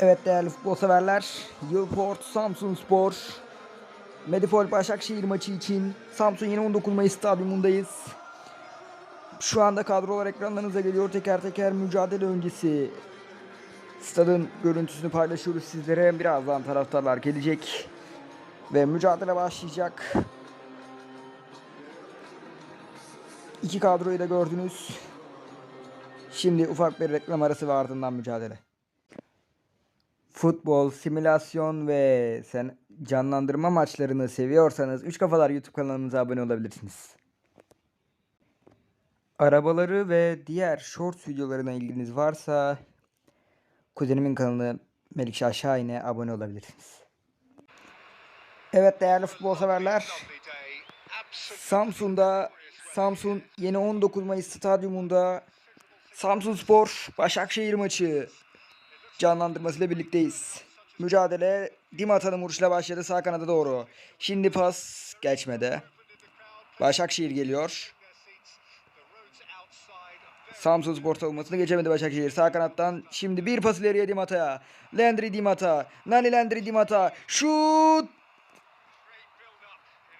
Evet değerli futbol severler. Yılport Samsun Spor. Medipol Başakşehir maçı için Samsun yeni 19 Mayıs stadyumundayız. Şu anda kadrolar ekranlarınıza geliyor teker teker mücadele öncesi. Stadın görüntüsünü paylaşıyoruz sizlere. Birazdan taraftarlar gelecek. Ve mücadele başlayacak. İki kadroyu da gördünüz. Şimdi ufak bir reklam arası ve ardından mücadele. Futbol, simülasyon ve sen canlandırma maçlarını seviyorsanız Üç Kafalar YouTube kanalımıza abone olabilirsiniz. Arabaları ve diğer short videolarına ilginiz varsa kuzenimin kanalı Melikşah Şahin'e abone olabilirsiniz. Evet değerli futbol severler. Samsun'da Samsun yeni 19 Mayıs stadyumunda Samsun Spor Başakşehir maçı canlandırmasıyla birlikteyiz. Mücadele Dimata'nın vuruşuyla başladı sağ kanada doğru. Şimdi pas geçmedi. Başakşehir geliyor. Samsun Spor savunmasını geçemedi Başakşehir. Sağ kanattan şimdi bir pas ileriye Dimata'ya. Landry Dimata. Nani Landry Dimata. Şut!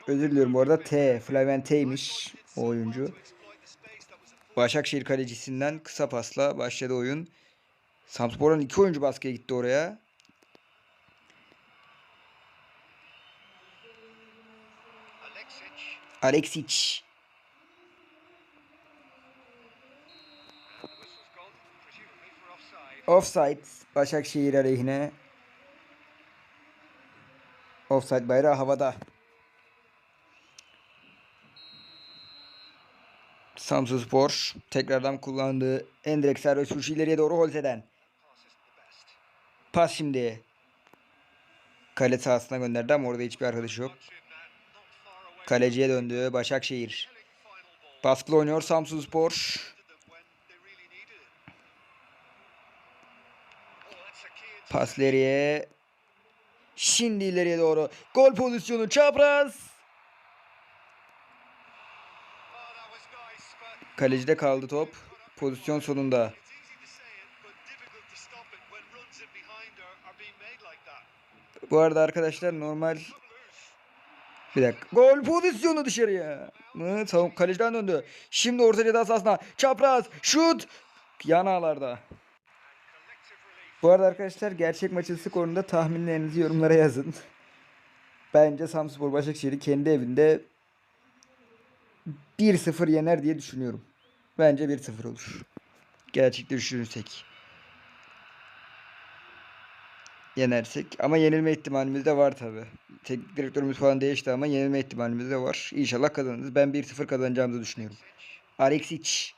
Özür diliyorum bu arada T. Flavian T'ymiş oyuncu. Başakşehir kalecisinden kısa pasla başladı oyun. Samspor'un iki oyuncu baskıya gitti oraya. Alexic. Offside. Başakşehir aleyhine. Offside bayrağı havada. Samsun Spor tekrardan kullandığı Endrek serbest vuruşu ileriye doğru Holte'den. Pas şimdi. Kale sahasına gönderdi ama orada hiçbir arkadaşı yok. Kaleciye döndü Başakşehir. Baskılı oynuyor Samsun Spor. Pas ileriye. Şimdi ileriye doğru. Gol pozisyonu çapraz. Kalecide kaldı top. Pozisyon sonunda. Bu arada arkadaşlar normal bir dakika. Gol pozisyonu dışarıya. Mı? Savun kaleciden döndü. Şimdi orta ceza sahasına. Çapraz. Şut. Yan ağlarda. Bu arada arkadaşlar gerçek maçın skorunda tahminlerinizi yorumlara yazın. Bence Samspor Başakşehir'i kendi evinde 1-0 yener diye düşünüyorum. Bence 1-0 olur. Gerçekte düşünürsek. Yenersek. Ama yenilme ihtimalimiz de var tabi. Teknik direktörümüz falan değişti ama yenilme ihtimalimiz de var. İnşallah kazanırız. Ben 1-0 kazanacağımızı düşünüyorum. Alexic.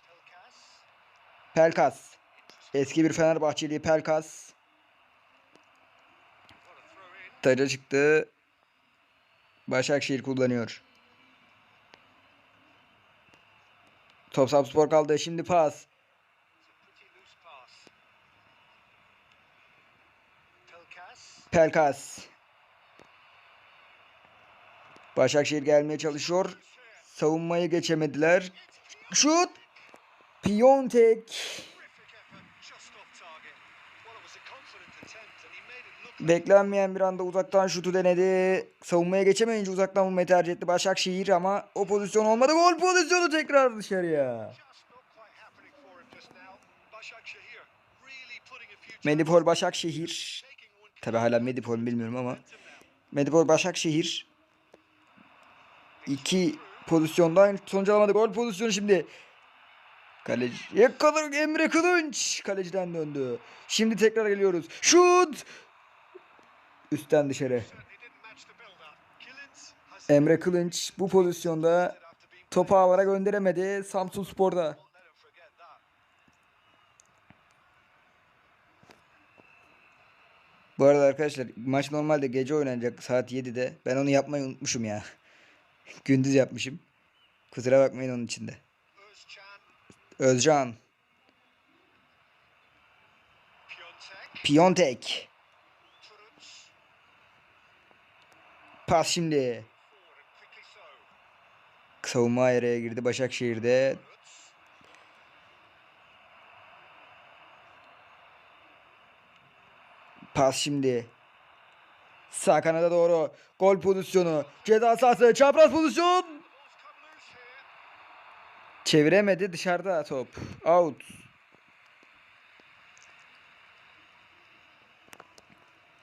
Pelkas. Eski bir Fenerbahçeli Pelkas. Taca çıktı. Başakşehir kullanıyor. Top Spor kaldı. Şimdi pas. Pelkas. Başakşehir gelmeye çalışıyor. Savunmayı geçemediler. Şut. Piontek. Beklenmeyen bir anda uzaktan şutu denedi. Savunmaya geçemeyince uzaktan vurmayı tercih etti Başakşehir ama o pozisyon olmadı. Gol pozisyonu tekrar dışarıya. Medipol Başakşehir. Tabi hala Medipol bilmiyorum ama. Medipol Başakşehir. iki pozisyondan sonuç alamadı. Gol pozisyonu şimdi. Kaleci yakaladı Emre Kılınç. Kaleciden döndü. Şimdi tekrar geliyoruz. Şut. Üstten dışarı. Emre Kılınç bu pozisyonda topu ağlara gönderemedi. Samsun Spor'da. Bu arada arkadaşlar maç normalde gece oynanacak saat 7'de. Ben onu yapmayı unutmuşum ya. Gündüz yapmışım. Kusura bakmayın onun içinde. Özcan. Piontek. Pas şimdi. Savunma araya girdi Başakşehir'de. Pas şimdi. Sağ kanada doğru. Gol pozisyonu. Ceza sahası. Çapraz pozisyon. Çeviremedi dışarıda top. Out.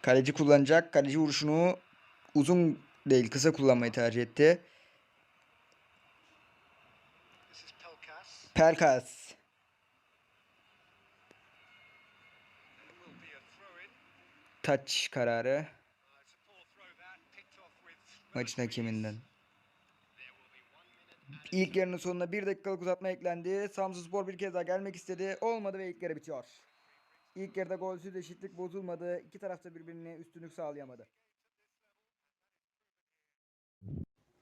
Kaleci kullanacak. Kaleci vuruşunu uzun değil kısa kullanmayı tercih etti. Pelkas. Off with Maçın hakeminden. İlk yarının sonuna bir dakikalık uzatma eklendi. Samsunspor bir kez daha gelmek istedi. Olmadı ve ilk yarı bitiyor. İlk yarıda golsüz eşitlik bozulmadı. İki taraf da birbirine üstünlük sağlayamadı.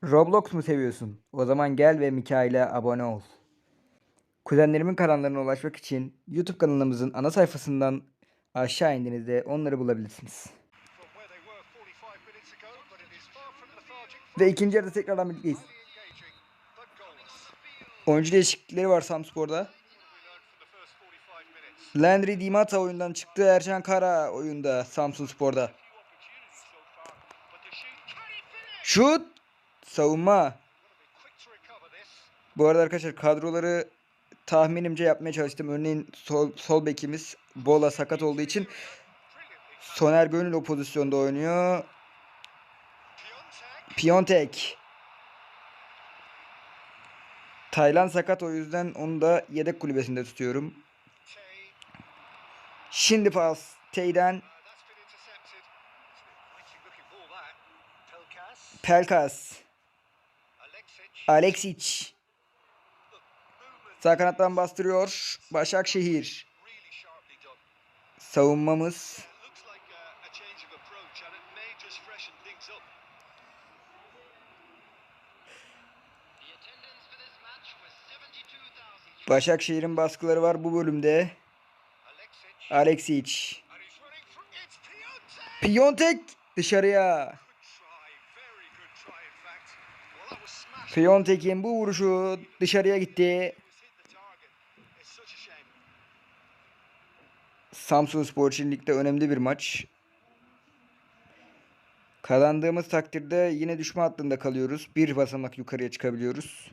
Roblox mu seviyorsun? O zaman gel ve Mikail'e abone ol. Kuzenlerimin kanallarına ulaşmak için YouTube kanalımızın ana sayfasından aşağı indiğinizde onları bulabilirsiniz. From where they were 45 minutes ago, but it is far from lethargic. Ve ikinci yarıda tekrardan birlikteyiz. Oyuncu değişiklikleri var Samspor'da. What have we learned from the first 45 minutes? Landry Dimata oyundan çıktı. Ercan Kara oyunda Samsun Spor'da. Şut! Savunma. Bu arada arkadaşlar kadroları tahminimce yapmaya çalıştım. Örneğin sol, sol bekimiz Bola sakat olduğu için. Soner Gönül o pozisyonda oynuyor. Piontek. Taylan sakat o yüzden onu da yedek kulübesinde tutuyorum. Şimdi pas Tey'den Uh, that's Sağ kanattan bastırıyor. Başakşehir. Savunmamız. Yeah, it looks like a, a change of approach and it may just freshen things up. The attendance for this match was 72,000. Başakşehir'in baskıları var bu bölümde. Alexic. Piontek. Dışarıya. Piontek'in bu vuruşu dışarıya gitti. Samsun Spor için ligde önemli bir maç. Kazandığımız takdirde yine düşme hattında kalıyoruz. Bir basamak yukarıya çıkabiliyoruz.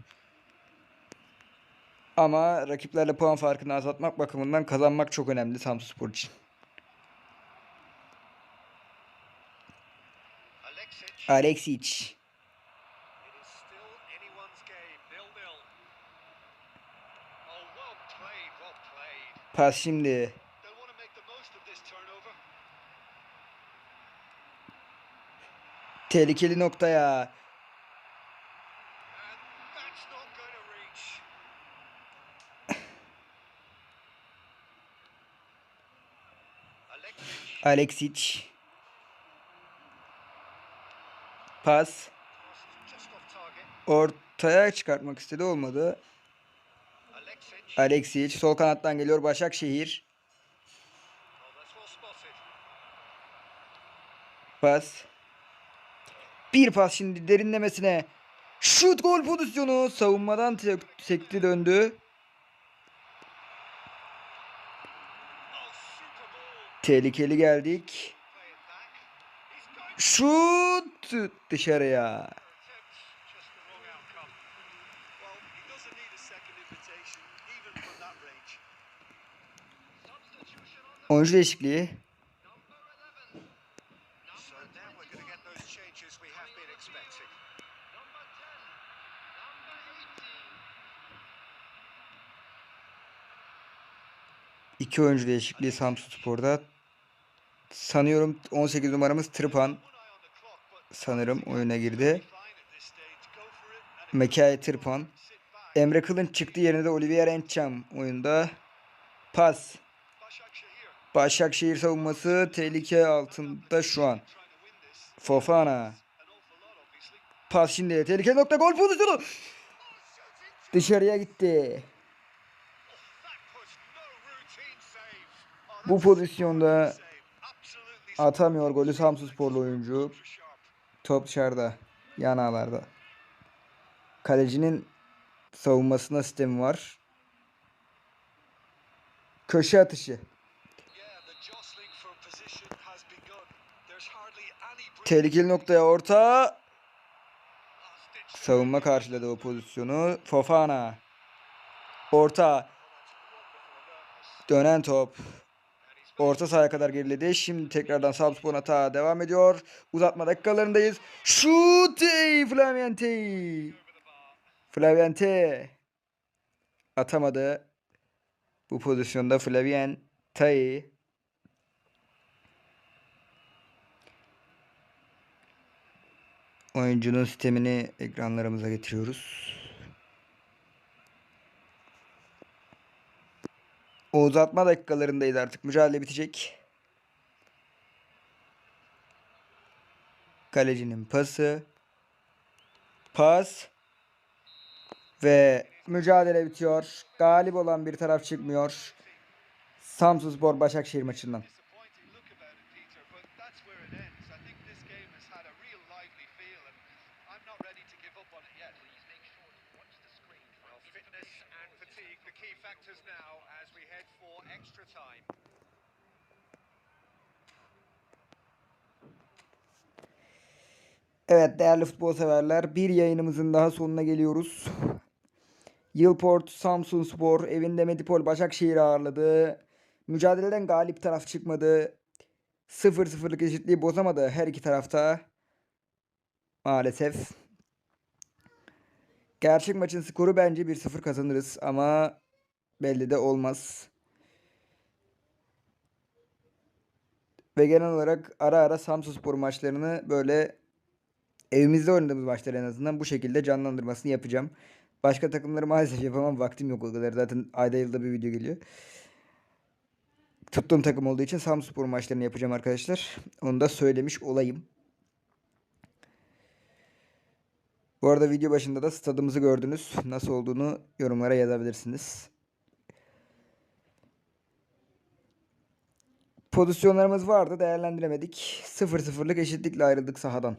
Ama rakiplerle puan farkını azaltmak bakımından kazanmak çok önemli Samsun Spor için. Alexic. Alexic. It Tehlikeli noktaya. Alexic. Pas. Ortaya çıkartmak istedi olmadı. Alexic. Sol kanattan geliyor Başakşehir. Pas. Bir pas şimdi derinlemesine. Şut gol pozisyonu. Savunmadan sekti döndü. Tehlikeli geldik. Şut dışarıya. attempt. Just we're going to get those changes we have been expecting. Number 10. Number 18. İki oyuncu değişikliği Samsun Spor'da. Sanıyorum 18 numaramız Tırpan sanırım oyuna girdi. Mekaye Tırpan. Emre Kılınç çıktı yerine de Olivier Ençam oyunda. Pas. Başakşehir Başakşehir savunması tehlike altında şu an. Fofana. Pas şimdi. Tehlikeli nokta gol pozisyonu. Dışarıya gitti. Bu pozisyonda atamıyor golü Samsun Sporlu oyuncu. Top dışarıda. Yan ağlarda. Kalecinin savunmasına sistemi var. Köşe atışı. Tehlikeli noktaya orta. Savunma karşıladı o pozisyonu. Fofana. Orta. Dönen top. Orta sahaya kadar geriledi. Şimdi tekrardan Samspor hata devam ediyor. Uzatma dakikalarındayız. Şut! Flaviente. Flaviente. Atamadı. Bu pozisyonda Flaviente. Oyuncunun sistemini ekranlarımıza getiriyoruz. O uzatma dakikalarındayız artık. Mücadele bitecek. Kalecinin pası. Pas. Ve mücadele bitiyor. Galip olan bir taraf çıkmıyor. Samsunspor Başakşehir maçından. Fitness and fatigue, the key factors now as we head for extra time. Evet değerli futbol severler bir yayınımızın daha sonuna geliyoruz. Yılport Samsun Spor evinde Medipol Başakşehir'i ağırladı. Mücadeleden galip taraf çıkmadı. 0-0'lık eşitliği bozamadı her iki tarafta. Maalesef. Gerçek maçın skoru bence 1-0 kazanırız ama belli de olmaz. Ve genel olarak ara ara Samsunspor maçlarını böyle evimizde oynadığımız maçlar en azından bu şekilde canlandırmasını yapacağım. Başka takımları maalesef yapamam. Vaktim yok o kadar. Zaten ayda yılda bir video geliyor. Tuttuğum takım olduğu için Samsunspor maçlarını yapacağım arkadaşlar. Onu da söylemiş olayım. Bu arada video başında da stadımızı gördünüz. Nasıl olduğunu yorumlara yazabilirsiniz. Pozisyonlarımız vardı değerlendiremedik. 0-0'lık eşitlikle ayrıldık sahadan.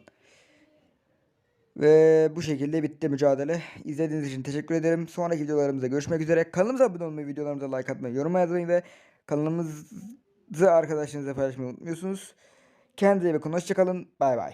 Ve bu şekilde bitti mücadele. İzlediğiniz için teşekkür ederim. Sonraki videolarımızda görüşmek üzere. Kanalımıza abone olmayı, videolarımıza like atmayı, yorum yazmayı ve kanalımızı arkadaşlarınızla paylaşmayı unutmuyorsunuz. Kendinize iyi bakın. Hoşçakalın. Bay bay.